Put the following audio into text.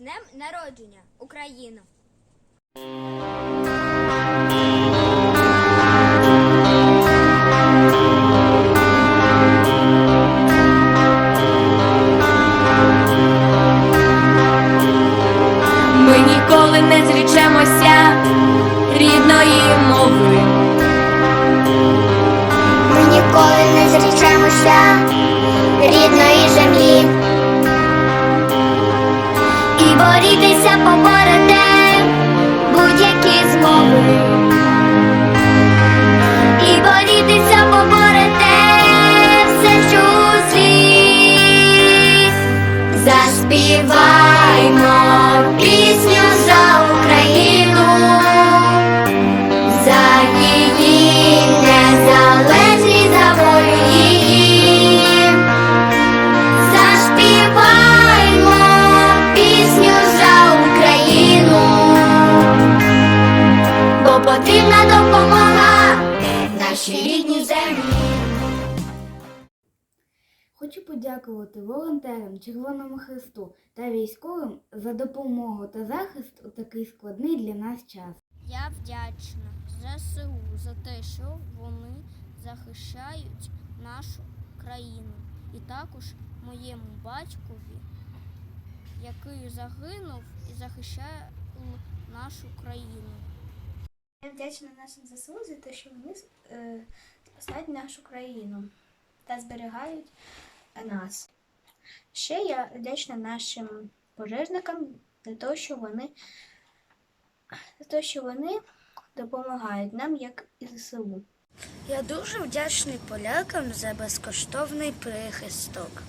днем народження, Україну! Ми ніколи не зрічемося рідної мови. Ми ніколи не зрічемося борітися поборете будь-які змови. І борітися поборете все, що у світ. Заспіваймо пісню потрібна допомога нашій рідній землі. Хочу подякувати волонтерам Червоному Христу та військовим за допомогу та захист у такий складний для нас час. Я вдячна ЗСУ за те, що вони захищають нашу країну, і також моєму батькові, який загинув і захищає нашу країну. Я вдячна нашим ЗСУ за те, що вони е, спасають нашу країну та зберігають нас. Ще я вдячна нашим пожежникам за те, що вони, за те, що вони допомагають нам, як і ЗСУ. Я дуже вдячний полякам за безкоштовний прихисток.